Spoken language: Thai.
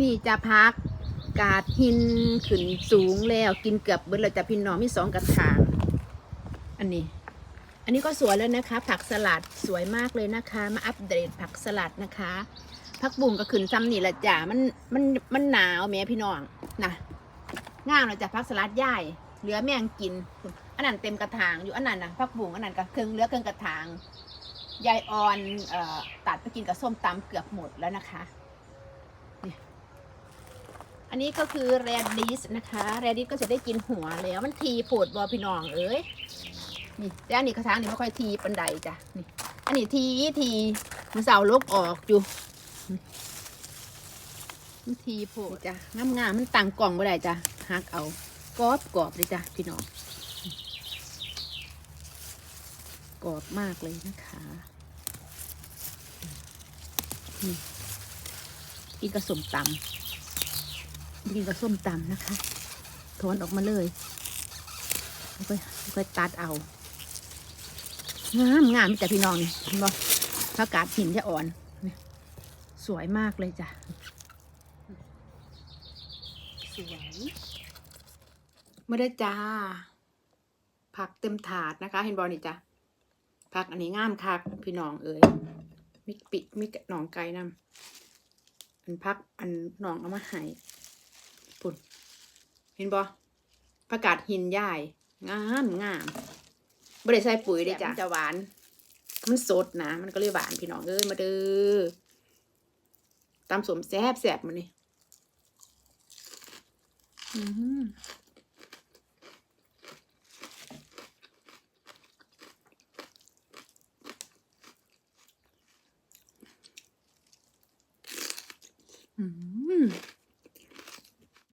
นี่จะพักกาดหินขึ้นสูงแล้วกินเกือบเบิดเลยจะพี่น้องมีสองกระถางอันนี้ อันนี้ก็สวยแล้วนะคะ ผักสลัดสวยมากเลยนะคะ มาอัปเดตผักสลัดนะคะผักบุ้งก็ขึ้นซ้ำนี่ละจ้ะมันมันมันหนาวแม่พี่น้องนะง่ามเลยจ้ะผักสลัดย่ายเหลือแมงกิน อันนั้นเต็มกระถางอยู่อันนั้นนะผักบุ้งอันนั้นก็เครื่องเหลือเครื่องกระถางยายออนเอ่อตัดไปกินกับส้มตำเกือบหมดแล้วนะคะ อันนี้ก็คือแรดดิสนะคะแรดดิสก็จะได้กินหัวแล้วมันทีโผดบอพี่น้องเอ้ยนี่แต่อันนี้กระถางนี่ไม่ค่อยทีปันใดจ้ะนี่อันนี้ทีทีมันเสาลกออกอยู่มันทีโผดจ้ะงามงามๆมันตั้งกล่องไม่ได้จ้ะหักเอากรอบกรอบเลยจ้ะพี่น้องกรอบมากเลยนะคะนี่อีกกระสมตำ กินกับส้มตำนะคะถอนออกมาเลยแล้วก็แล้วก็ตัดเอางามงามแต่พี่น้องนี่เห็นบ่ผักกาดหินจะอ่อน สวยมากเลยจ้ะสวยไม่ได้จ้า ผักเต็มถาดนะคะ เห็นบอนี่จ้ะผักอันนี้งามคักพี่น้องเอ๋ยมิปิมิหนองไก่นำอันพักอันหนองเอามาให้ ปุ่นเห็นบ่ประกาศหินใหญ่งามงามบ่ได้ใส่ปุ๋ยเลยจ้ะจะหวาน มันสดนะ มันก็เลยหวานพี่น้องเอ้ยมาเด้อตำสมแซ่บแซ่บมันนี่อืมอืม